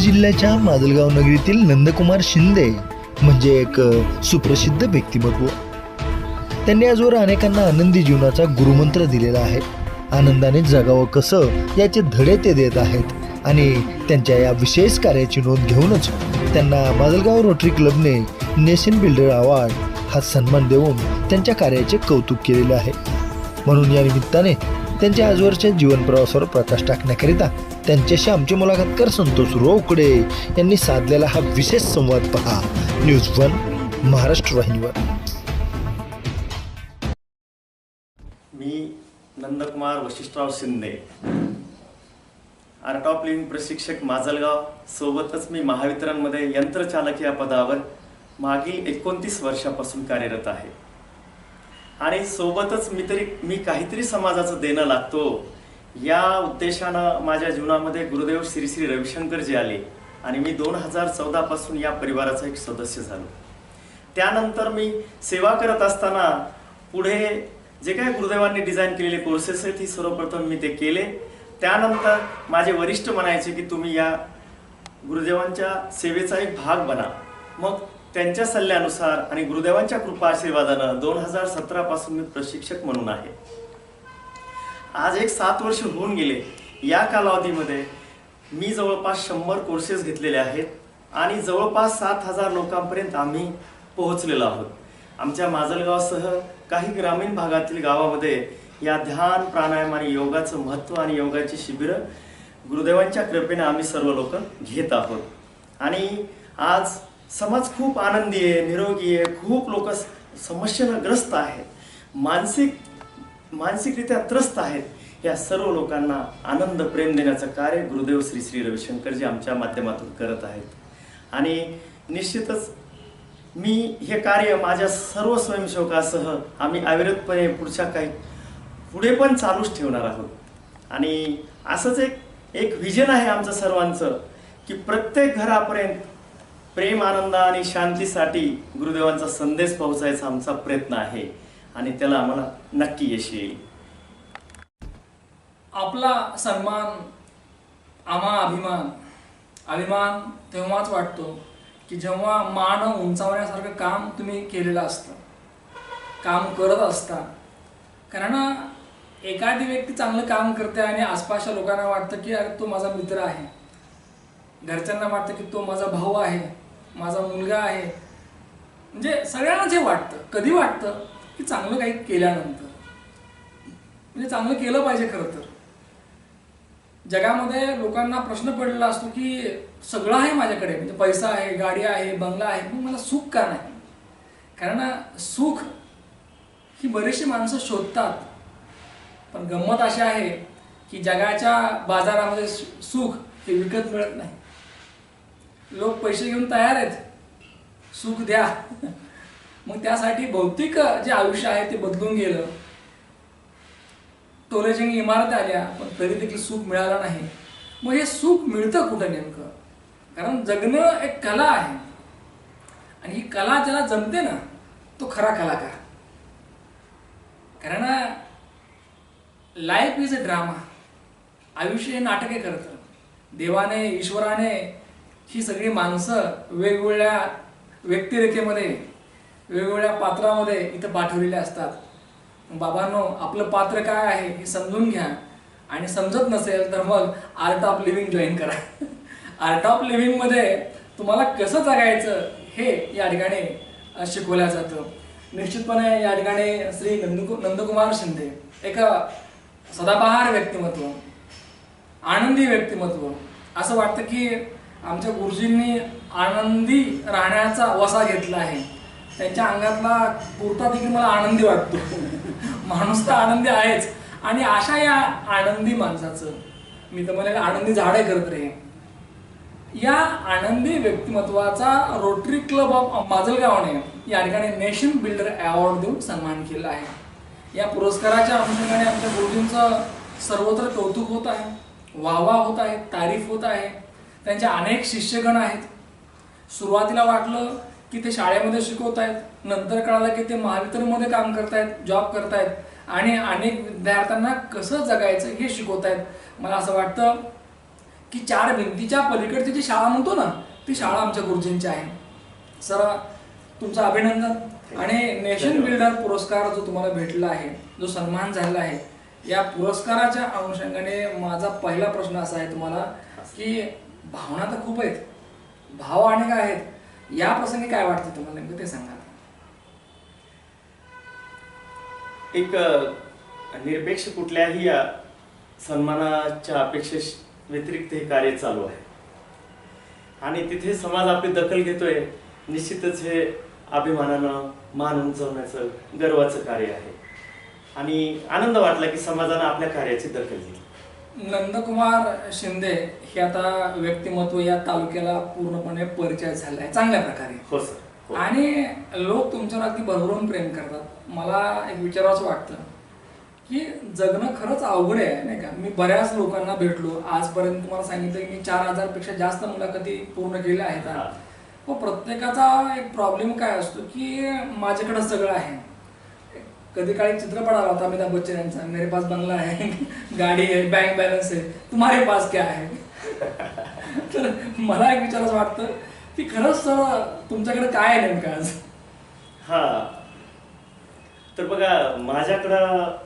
जिल्ह्याच्या माजलगाव नगरीतील नंदकुमार शिंदे म्हणजे एक सुप्रसिद्ध व्यक्तिमत्व. त्यांनी आजवर अनेकांना आनंदी जीवनाचा गुरुमंत्र दिलेला आहे. आनंदाने जगावं कसं याचे धडे ते देत आहेत आणि त्यांच्या या विशेष कार्याची नोंद घेऊनच त्यांना माजलगाव रोटरी क्लबने नेशन बिल्डर अवॉर्ड हा सन्मान देऊन त्यांच्या कार्याचे कौतुक केलेले आहे. म्हणून या निमित्ताने त्यांच्या आजवरच्या जीवनप्रवासावर प्रकाश टाकण्याकरिता त्यांच्याशी आमची मुलाखतकार संतोष रोकडे. यांनी साधलेला हा विशेष संवाद पहा. न्यूज वन महाराष्ट्र वाहिनीवर. मी Nandkumar Vashishthrao Shinde. Art of living प्रशिक्षक माजलगाव. सोबतच मी महावितरणमध्ये यंत्रचालक या पदावर मागील एकोणतीस वर्षापासून कार्यरत आहे. आणि सोबतच मी तरी मी काहीतरी समाजाचं देणं लागतो. या उद्देशानं माझ्या जीवनामध्ये गुरुदेव श्री श्री रविशंकरजी आले आणि मी दोन हजार चौदा पासून या परिवाराचा एक सदस्य झालो. त्यानंतर मी सेवा करत असताना पुढे जे काही गुरुदेवांनी डिझाईन केलेले कोर्सेस आहेत ही सर्वप्रथम मी ते केले. त्यानंतर माझे वरिष्ठ म्हणायचे की तुम्ही या गुरुदेवांच्या सेवेचा एक भाग बना. मग त्यांच्या सल्ल्यानुसार आणि गुरुदेवांच्या कृपा आशीर्वादानं दोन हजार सतरापासून मी प्रशिक्षक म्हणून आहे. आज एक सात वर्ष होऊन गेले. या कालावधीमध्ये मी जवळपास शंभर कोर्सेस घेतलेले आहेत आणि जवळपास सात हजार लोकांपर्यंत आम्ही पोहोचलेलो आहोत. आमच्या माजलगावसह काही ग्रामीण भागातील गावामध्ये या ध्यान प्राणायाम आणि योगाचं महत्त्व आणि योगाची शिबिरं गुरुदेवांच्या कृपेने आम्ही सर्व लोक घेत आहोत. आणि आज समाज खूप आनंदी आहे निरोगी आहे खूप लोक समस्येनं ग्रस्त आहेत. मानसिक मानसिकरित्या त्रस्त आहेत या सर्व लोकांना आनंद प्रेम देण्याचं कार्य गुरुदेव श्री श्री रविशंकरजी आमच्या माध्यमातून करत आहेत. आणि निश्चितच मी हे कार्य माझ्या सर्व स्वयंसेवकासह आम्ही अविरतपणे पुढच्या काही पुढे पण चालूच ठेवणार आहोत. आणि असंच एक एक व्हिजन आहे आमचं सर्वांचं की प्रत्येक घरापर्यंत प्रेम आनंद आणि शांतीसाठी गुरुदेवांचा संदेश पोहोचायचा आमचा प्रयत्न आहे. आणि त्याला आम्हाला नक्की यश येईल. आपला सन्मान आम्हा अभिमान अभिमान तेव्हाच वाटतो की जेव्हा मान उंचावण्यासारखं काम तुम्ही केलेलं असतं काम करत असता. कारण एखादी व्यक्ती चांगलं काम करते आणि आसपासच्या लोकांना वाटतं की अरे तो माझा मित्र आहे. घरच्यांना वाटतं की तो माझा भाऊ आहे माझा मुलगा आहे. म्हणजे सगळ्यांनाच हे वाटतं. कधी वाटतं? की चांगलं काही केल्यानंतर. म्हणजे चांगलं केलं पाहिजे खरं तर. जगामध्ये लोकांना प्रश्न पडलेला असतो की सगळं आहे माझ्याकडे म्हणजे पैसा आहे गाडी आहे बंगला आहे पण मला सुख का नाही? कारण सुख ही बरीचशी माणसं शोधतात. पण गंमत अशी आहे की जगाच्या बाजारामध्ये सुख हे विकत मिळत नाही. लोक पैसे घेऊन तयार आहेत. सुख द्या. मग त्यासाठी भौतिक जे आयुष्य आहे ते बदलून गेलं. टोलेजंग इमारत आल्या पण तरी देखील सुख मिळालं नाही. मग हे सुख मिळतं कुठं नेमकं? कारण जगणं एक कला आहे. आणि ही कला ज्याला जमते ना तो खरा कलाकार. कारण लाईफ इज अ ड्रामा आयुष्य हे नाटके करतं. देवाने ईश्वराने ही सगळी माणसं वेगवेगळ्या व्यक्तिरेखेमध्ये वेगवेगळ्या पात्रामध्ये इथं पाठवलेले असतात. बाबांनो आपलं पात्र काय आहे हे समजून घ्या. आणि समजत नसेल तर मग आर्ट ऑफ लिव्हिंग जॉईन करा. आर्ट ऑफ लिव्हिंगमध्ये तुम्हाला कसं जगायचं हे या ठिकाणी शिकवल्या शिकवलं जातं. निश्चितपणे या ठिकाणी श्री नंदकु नंदकुमार शिंदे एक सदाबहार व्यक्तिमत्व आनंदी व्यक्तिमत्व. असं वाटतं की आमच्या गुरुजींनी आनंदी राहण्याचा वसा घेतला आहे. त्यांच्या अंगातला कुर्ता देखील मला आनंदी वाटतो. माणूस तर आनंदी आहेच. आणि अशा या आनंदी माणसाचं मी तर मला आनंदी झाडे करत रे या आनंदी व्यक्तिमत्वाचा रोटरी क्लब ऑफ माजलगावने या ठिकाणी नेशन बिल्डर अवॉर्ड देऊन सन्मान केला आहे. या पुरस्काराच्या अनुषंगाने आमच्या गुरुजींचं सर्वत्र कौतुक होत आहे. वाहवा होत आहे तारीफ होत आहे. त्यांचे अनेक शिष्यगण आहेत. सुरुवातीला वाटलं की ते शाळेमध्ये शिकवत आहेत नंतर कळालं की ते महावितरणमध्ये काम करतायत जॉब करतायत. आणि अनेक विद्यार्थ्यांना कसं जगायचं हे शिकवत आहेत मला असं वाटतं की चार भिंतीच्या पलीकडची जी शाळा म्हणतो ना ती शाळा आमच्या गुरुजींची आहे. सर तुमचं अभिनंदन. आणि नेशन बिल्डर पुरस्कार जो तुम्हाला भेटला आहे जो सन्मान झालेला आहे या पुरस्काराच्या अनुषंगाने माझा पहिला प्रश्न असा आहे तुम्हाला की भावना तर खूप आहेत. भाव काय आहेत. या प्रसंगी काय वाटतं तुम्हाला? नेमकं ते सांगा. एक निरपेक्ष कुठल्याही सन्मानाच्या अपेक्षे व्यतिरिक्त हे कार्य चालू आहे. आणि तिथे समाज आपली दखल घेतोय निश्चितच हे अभिमानानं मान उंचवण्याचं गर्वाचं कार्य आहे. आणि आनंद वाटला की समाजानं आपल्या कार्याची दखल घेतली. नंदकुमार शिंदे हे आता व्यक्तिमत्व या तालुक्याला पूर्णपणे परिचय झाला आहे चांगल्या प्रकारे. हो सर. हो. आणि लोक तुमच्यावर अगदी भरभरून प्रेम करतात. मला एक विचारावंच वाटतं की जगणं खरंच अवघड आहे नाही का? मी बऱ्याच लोकांना भेटलो. आजपर्यंत तुम्हाला सांगितलं की मी चार हजारपेक्षा जास्त मुलाखती पूर्ण केल्या आहेत. व प्रत्येकाचा एक प्रॉब्लेम काय असतो की माझ्याकडे सगळं आहे. कधी काळी चित्रपट आला होता अमिताभ बच्चन यांचा मेरे पास बंगला है गाडी आहे बँक बॅलन्स आहे तुम्हारे पास क्या है? तर मला एक विचारायचं वाटतं की खरंच सर तुमच्याकडे काय आहे नेमकं आज? हा. तर बघा माझ्याकडं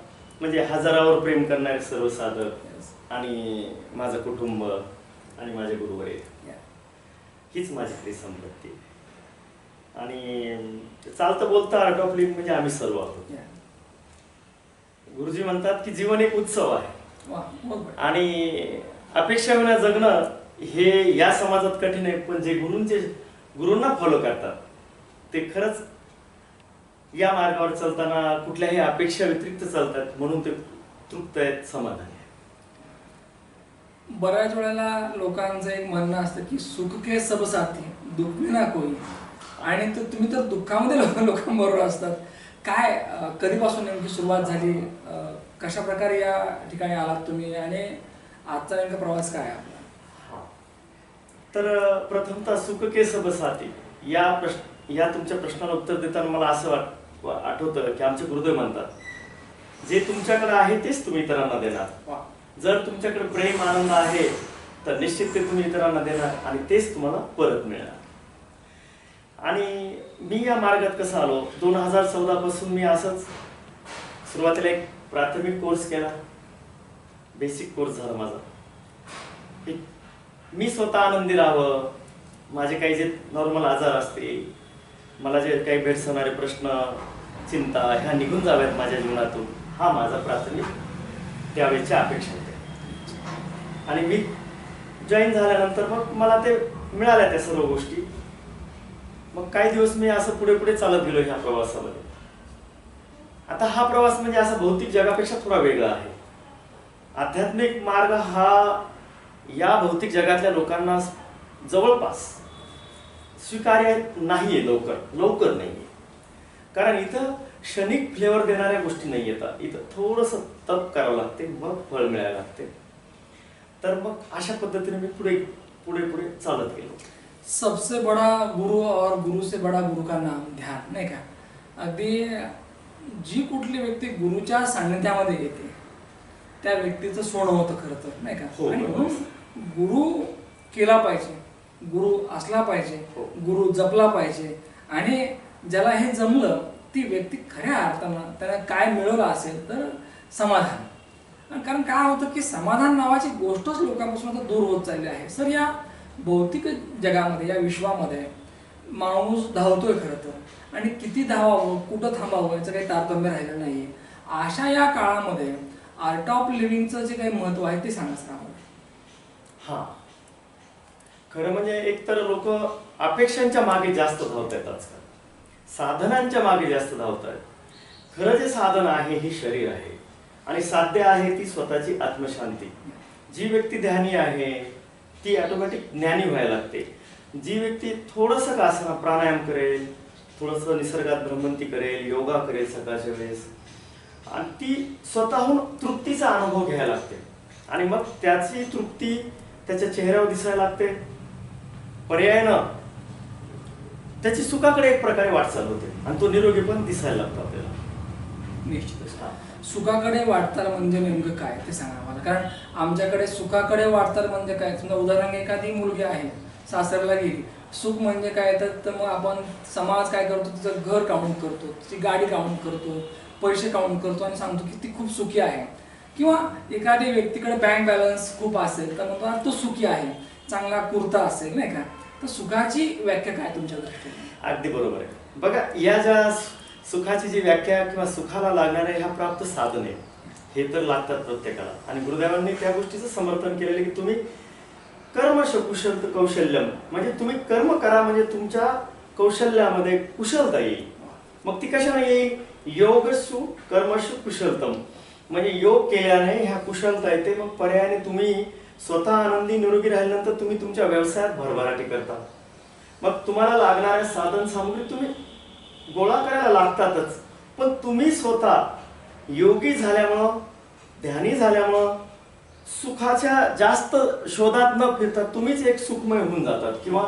म्हणजे हजारावर प्रेम करणारे सर्व साधक आणि माझं कुटुंब आणि माझे गुरुवरे हीच माझी खरी संपत्ती. आहे. आणि चालतं बोलतं आर्ट ऑफ लिव्हिंग म्हणजे आम्ही सर्व आहोत. गुरुजी म्हणतात की जीवन एक उत्सव आहे. आणि अपेक्षा विना जगणं हे या समाजात कठीण आहे पण जे गुरूंचे गुरूंना फॉलो करतात ते खरंच या मार्गावर चालताना कुठल्याही अपेक्षा व्यतिरिक्त चालतात म्हणून ते तृप्त आहेत समाधानी बऱ्याच वेळेला लोकांचं एक म्हणणं असतं की सुख के सब साथी दुःख ना कोई. आणि तो तुम्ही तर दुःखामध्ये लोक लोकांबरोबर असतात. काय कधीपासून नेमकी सुरुवात झाली? कशा प्रकारे या ठिकाणी आलात तुम्ही आणि आजचा नेमका प्रवास काय आपला? तर प्रथमतः सुख के सब साथी या प्रश्न या तुमच्या प्रश्नाला उत्तर देताना मला असं वाट आठवतं की आमचे गुरुदेव म्हणतात जे तुमच्याकडे आहे तेच तुम्ही इतरांना देणार. जर तुमच्याकडे प्रेम आनंद आहे तर निश्चित ते तुम्ही इतरांना देणार आणि तेच तुम्हाला परत मिळणार. आणि मी या मार्गात कसं आलो? दोन हजार चौदा पासून मी असंच सुरुवातीला एक प्राथमिक कोर्स केला. बेसिक कोर्स झाला माझा. मी स्वतः आनंदी राहावं माझे काही जे नॉर्मल आजार असते मला जे काही भेडसवणारे प्रश्न चिंता ह्या निघून जाव्यात माझ्या जीवनातून हा माझा प्राथमिक त्यावेळेच्या अपेक्षा होत्या. आणि मी जॉईन झाल्यानंतर मग मला ते मिळाल्या त्या सर्व गोष्टी. मग काही दिवस मी असं पुढे पुढे चालत गेलो ह्या प्रवासामध्ये. आता हा प्रवास म्हणजे असा भौतिक जगापेक्षा थोडा वेगळा आहे. आध्यात्मिक मार्ग हा या भौतिक जगातल्या लोकांना जवळपास स्वीकार्य नाहीये लवकर लवकर नाहीये. कारण इथं क्षणिक फ्लेवर देणाऱ्या गोष्टी नाही येतात इथं थोडंसं तप करावं लागते मग फळ मिळायला लागते. तर मग अशा पद्धतीने मी पुढे पुढे पुढे चालत गेलो. सबसे बड़ा गुरु और गुरु से बड़ा गुरु का नाम ध्यान नाही का? अगदी जी कुठली व्यक्ती गुरुच्या सान्निध्यामध्ये येते त्या व्यक्तीचं सोनं होतं खरं तर नाही का हो, आणि बरोबर. म्हणून गुरु केला पाहिजे गुरु असला पाहिजे हो. गुरु जपला पाहिजे आणि ज्याला हे जमलं ती व्यक्ती खऱ्या अर्थानं त्याला काय मिळवलं असेल तर समाधान कारण काय होतं की समाधान नावाची गोष्टच लोकांपासून आता दूर होत चालली आहे सर या भौतिक जगामध्ये या विश्वामध्ये माणूस धावतोय खरं तर आणि किती धावावं कुठं थांबावं याचं काही तारतम्य राहिलं नाही अशा या काळामध्ये आर्ट ऑफ लिव्हिंगचं जे काही महत्त्व आहे ते सांगा सर आम्हाला. हा. खरं म्हणजे एकतर लोक अपेक्षांच्या मागे जास्त धावत आहेत आजकाल. साधनांच्या मागे जास्त धावत आहेत. खरं जे साधन आहे हे शरीर आहे. आणि साध्य आहे ती स्वतःची आत्मशांती. जी व्यक्ती ध्यानी आहे ती ऑटोमॅटिक ज्ञानी व्हायला लागते. जी व्यक्ती थोडंसं का प्राणायाम करेल थोडंसं निसर्गात भ्रमंती करेल योगा करेल सकाळच्या वेळेस. आणि ती स्वतःहून तृप्तीचा अनुभव घ्यायला लागते. आणि मग त्याची तृप्ती त्याच्या चेहऱ्यावर दिसायला लागते. पर्यायानं त्याची सुखाकडे एक प्रकारे वाटचाल होते. आणि तो निरोगी पण दिसायला लागतो आपल्याला. निश्चितच. सुखाकडे वाटचाल म्हणजे नेमकं काय? ते सांगा मला कारण आमच्याकडे सुखाकडे वाटचाल म्हणजे काय? समजा उदाहरण एखादी मुलगी आहे. सासऱ्याला गेली. सुख म्हणजे काय? तर तर मग आपण समाज काय करतो? तिचं घर काउंट करतो. तिची गाडी काउंट करतो. पैसे काउंट करतो आणि सांगतो की ती खूप सुखी आहे. किंवा एखाद्या व्यक्तीकडे बँक बॅलन्स खूप असेल तर मग तो सुखी आहे. चांगला कुर्ता असेल नाही का? तर सुखाची व्याख्या काय तुमच्या दृष्टीने? अगदी बरोबर आहे. बघा या ज्या सुखाची जी व्याख्या किंवा सुखाला लागणाऱ्या ह्या प्राप्त साधन आहे. हे तर लागतात प्रत्येकाला. आणि गुरुदेवांनी त्या गोष्टीचं समर्थन केलेलं की तुम्ही कर्म शकुशल कौशल्यम. म्हणजे तुम्ही कर्म करा म्हणजे तुमच्या कौशल्यामध्ये कुशलता येईल. मग ती कशाने येईल? योगसु कर्मसु कुशलतम. म्हणजे योग केल्याने ह्या कुशलता येते. मग पर्यायाने तुम्ही स्वतः आनंदी निरोगी राहिल्यानंतर तुम्ही तुमच्या व्यवसायात भरभराटी करता. मग तुम्हाला लागणाऱ्या साधन सामग्री तुम्ही गोळा करायला लागतातच. पण तुम्ही स्वतः योगी झाल्यामुळं ध्यानी झाल्यामुळं सुखाच्या जास्त शोधात न फिरता तुम्हीच एक सुखमय होऊन जातात. किंवा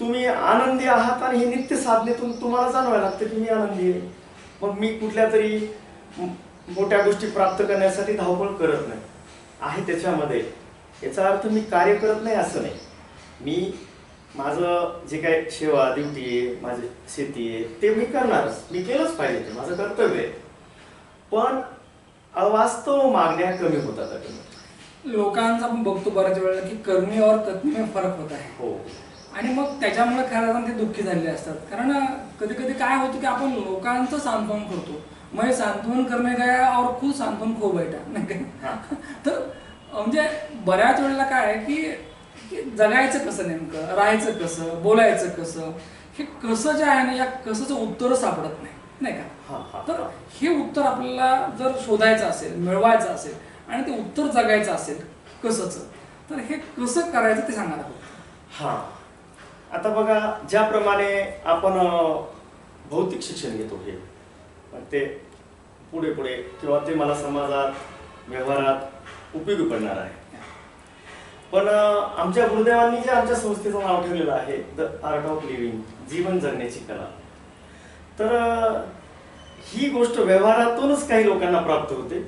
तुम्ही आनंदी आहात आणि हे नित्य साधनेतून तुम्हाला जाणवायला लागतं की मी आनंदी आहे. मग मी कुठल्या तरी मोठ्या गोष्टी प्राप्त करण्यासाठी धावपळ करत नाही. आहे त्याच्यामध्ये. याचा अर्थ मी कार्य करत नाही असं नाही. मी माझं जे काय सेवा ड्युटी आहे माझी शेती आहे ते मी करणारच. मी केलंच पाहिजे ते. माझं कर्तव्य आहे. पण अवास्तव मागण्या कमी होतात अगं. लोकांचा आपण बघतो बऱ्याच वेळेला की करणी और कथनी में फरक होत आहे. हो. आणि मग त्याच्यामुळे खऱ्या अर्थाने ते दुःखी झालेले असतात. कारण कधी कधी काय होतं की आपण लोकांचं सांत्वन करतो. मग सांत्वन करणे गया और खुद सांत्वन खो बैठा नाही का? तर म्हणजे बऱ्याच वेळेला काय आहे की जगायचं कसं नेमकं? राहायचं कसं? बोलायचं कसं? हे कसं जे आहे ना या कसंच उत्तर सापडत नाही. नाही का? तर. हे उत्तर आपल्याला जर शोधायचं असेल मिळवायचं असेल आणि ते उत्तर जगायचं असेल कसंच? तर हे कसं करायचं ते सांगायला हा. आता बघा ज्याप्रमाणे आपण भौतिक शिक्षण घेतो हे ते पुढे पुढे किंवा ते मला समाजात व्यवहारात उपयोगी पडणार आहे. पण आमच्या गुरुदेवांनी जे आमच्या संस्थेचं नाव ठेवलेलं आहे द आर्ट ऑफ लिव्हिंग जीवन जगण्याची कला तर ही गोष्ट व्यवहारातूनच काही लोकांना प्राप्त होते.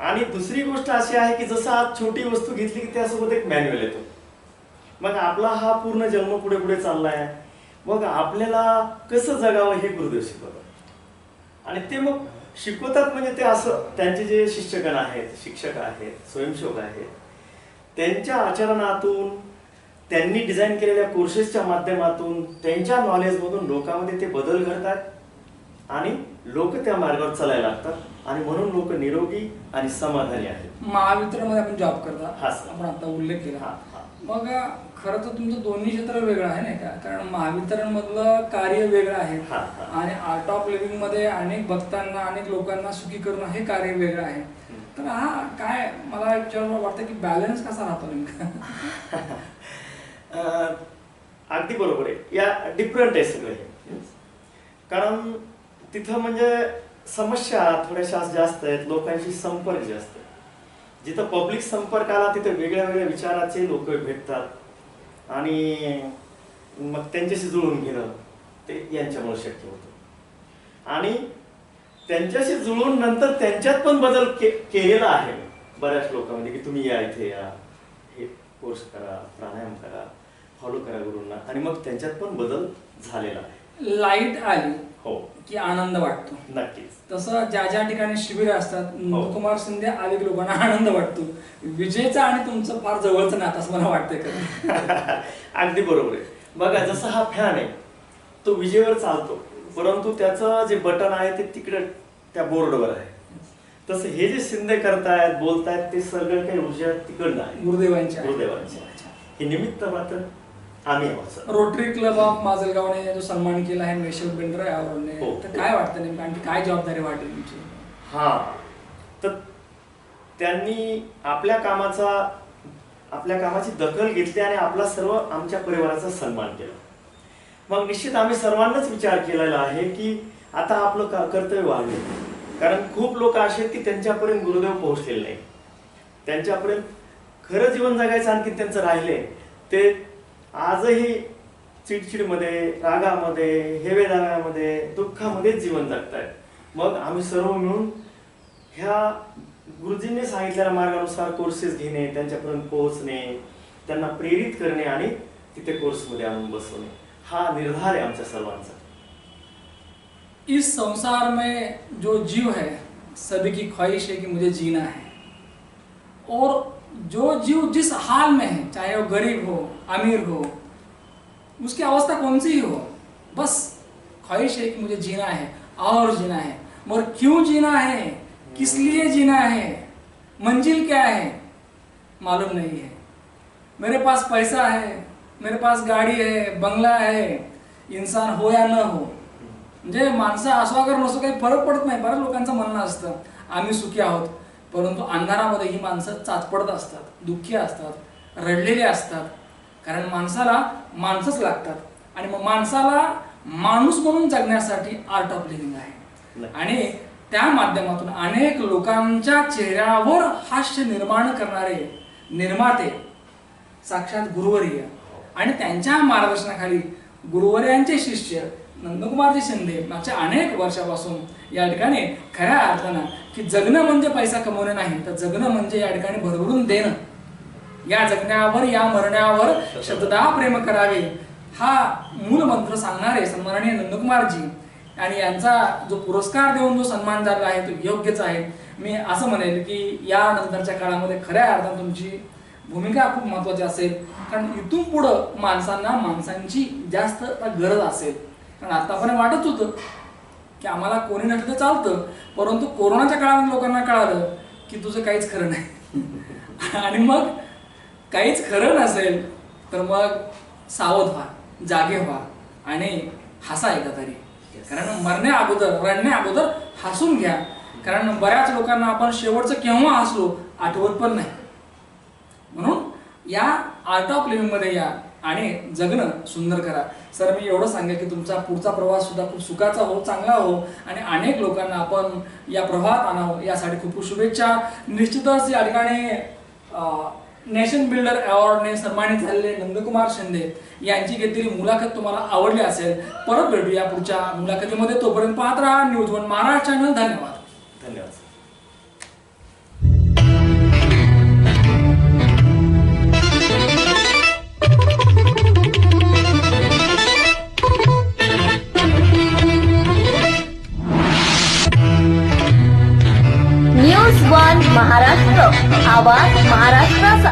आणि दुसरी गोष्ट अशी आहे की जसं आज छोटी वस्तू घेतली की त्यासोबत एक मॅन्युअल येतो. मग आपला हा पूर्ण जन्म पुढे पुढे चाललाय. मग आपल्याला कसं जगावं हे गुरुदेव शिकवतात. आणि ते मग शिकवतात म्हणजे ते असं त्यांचे जे शिष्यगण आहेत शिक्षक आहेत स्वयंसेवक आहेत त्यांच्या आचरणातून त्यांनी डिझाईन केलेल्या कोर्सेसच्या माध्यमातून त्यांच्या नॉलेजमधून लोकांमध्ये ते बदल घडतात. आणि लोक त्या मार्गावर चालायला लागतात. आणि म्हणून लोक निरोगी आणि समाधानी आहेत. महावितरणमध्ये आपण जॉब करता. हा. आपण आता उल्लेख केला. मग खरं तर तुमचं दोन्ही क्षेत्र वेगळं आहे नाही का? कारण महावितरण मधलं कार्य वेगळं आहे. आणि आर्ट ऑफ लिव्हिंगमध्ये अनेक भक्तांना अनेक लोकांना सुखी करणं हे कार्य वेगळं आहे. तर हा काय मला वाटतं की बॅलन्स कसा राहतो नेमका? अगदी बरोबर आहे. या डिफरंट आहे सगळं. कारण तिथं म्हणजे समस्या थोड्याशा जास्त आहेत लोकांशी संपर्क जास्त आहे जिथं पब्लिक संपर्क आला तिथं वेगळ्या वेगळ्या विचाराचे लोक भेटतात. आणि मग त्यांच्याशी जुळून घेणं ते यांच्यामुळे शक्य होतं. आणि त्यांच्याशी जुळून नंतर त्यांच्यात पण बदल के केलेला आहे. बऱ्याच लोकांमध्ये की तुम्ही या इथे या हे कोर्स करा प्राणायाम करा फॉलो करा गुरूंना. आणि मग त्यांच्यात पण बदल झालेला आहे. लाइट आली. हो. की आनंद वाटतो. नक्कीच. तसं ज्या ज्या ठिकाणी शिबिर असतात नंदकुमार शिंदे अनेक लोकांना आनंद वाटतो. विजेचा आणि तुमचं फार जवळचं नातं असं मला वाटतंय अगदी बरोबर आहे. बघा जसा हा फॅन आहे तो विजेवर चालतो. परंतु त्याचं जे बटन आहे ते तिकडे त्या बोर्डवर आहे. तसं हे जे शिंदे करतायत बोलतायत ते सगळं काही ऊर्जा तिकडनं आहे. गुरुदेवांची आहे. गुरुदेवांची हे निमित्त मात्र आम्ही आहोत सर. रोटरी क्लब ऑफ माजलगावने जो सन्मान केला आहे मेशल बेंद्रे यावरने. हो. तर काय वाटतं नेमकं? आणखी काय जबाबदारी वाटेल तुमची? हा. तर त्यांनी आपल्या कामाचा आपल्या कामाची दखल घेतली आणि आपला सर्व आमच्या परिवाराचा सन्मान केला. मग निश्चित आम्ही सर्वांनाच विचार केलेला आहे की आता आपलं का- कर्तव्य वाढले. कारण खूप लोक असे आहेत की त्यांच्यापर्यंत गुरुदेव पोहोचलेले नाही त्यांच्यापर्यंत खरं जीवन जगायचं आणखी त्यांचं राहिले ते आजही चिडचिडमध्ये रागामध्ये हेवेदाव्यामध्ये दुःखामध्येच जीवन जगतायत. मग आम्ही सर्व मिळून ह्या गुरुजींनी सांगितलेल्या मार्गानुसार कोर्सेस घेणे त्यांच्यापर्यंत पोहोचणे त्यांना प्रेरित करणे आणि तिथे कोर्समध्ये आणून बसवणे. हा निर्धार आहे आमच्या सर्वांचा. इस संसार में जो जीव है सभी की ख्वाहिश है कि मुझे जीना है। और जो जीव जिस हाल में है चाहे वो गरीब हो अमीर हो। उसकी अवस्था कौन सी ही? हो बस ख्वाहिश है कि मुझे जीना है और जीना है। मगर क्यों जीना है? किस लिए जीना है? मंजिल क्या है? मालूम नहीं है। मेरे पास पैसा है मेरे पास गाडी आहे बंगला आहे इंसान हो या न हो। म्हणजे माणसं असो अगर नसो काही फरक पडत नाही बऱ्याच लोकांचं म्हणणं असतं आम्ही सुखी आहोत. परंतु अंधारामध्ये ही माणसं चाचपडत असतात दुःखी असतात रडलेली असतात. कारण माणसाला माणसंच लागतात. आणि मग माणसाला माणूस म्हणून जगण्यासाठी आर्ट ऑफ लिव्हिंग आहे. आणि त्या माध्यमातून अनेक लोकांच्या चेहऱ्यावर हास्य निर्माण करणारे निर्माते साक्षात गुरुवर्य आणि त्यांच्या मार्गदर्शनाखाली गुरुवर्यांचे शिष्य नंदकुमारजी शिंदे मागच्या अनेक वर्षापासून या ठिकाणी खऱ्या अर्थानं की जगणं म्हणजे पैसा कमवणे नाही तर जगणं म्हणजे या ठिकाणी भरभरून देणं. या जगण्यावर या मरण्यावर शतदा प्रेम करावे. हा मूल मंत्र सांगणारे सन्माननीय नंदकुमारजी आणि यांचा जो पुरस्कार देऊन जो सन्मान झाला आहे तो योग्यच आहे. मी असं म्हणेल की या नंतरच्या काळामध्ये खऱ्या अर्थानं तुमची भूमिका खूप महत्वाची असेल. कारण इथून पुढं माणसांना माणसांची जास्त गरज असेल. कारण आतापर्यंत वाटत होतं की आम्हाला कोणी नसलं तर चालतं. परंतु कोरोनाच्या काळामध्ये लोकांना कळालं की तुझं काहीच खरं नाही. आणि मग काहीच खरं नसेल तर मग सावध व्हा जागे व्हा आणि हसा एकदा तरी. कारण मरण्या अगोदर रडण्या अगोदर हसून घ्या. कारण बऱ्याच लोकांना आपण शेवटचं केव्हा हसलो आठवत पण नाही. म्हणून या आर्ट ऑफ लिव्हिंगमध्ये या आणि जगणं सुंदर करा. सर मी एवढं सांगेल की तुमचा पुढचा प्रवास सुद्धा खूप सुखाचा हो चांगला हो आणि अनेक लोकांना आपण या प्रवाहात आणावं. यासाठी खूप खूप शुभेच्छा. निश्चितच या ठिकाणी नेशन बिल्डर अवॉर्डने सन्मानित झालेले नंदकुमार शिंदे यांची घेतलेली मुलाखत तुम्हाला आवडली असेल परत भेटू या पुढच्या मुलाखतीमध्ये. तोपर्यंत पाहत राहा न्यूज वन महाराष्ट्र चॅनल धन्यवाद. धन्यवाद. सर न्यूज वन महाराष्ट्र आवाज महाराष्ट्राचा.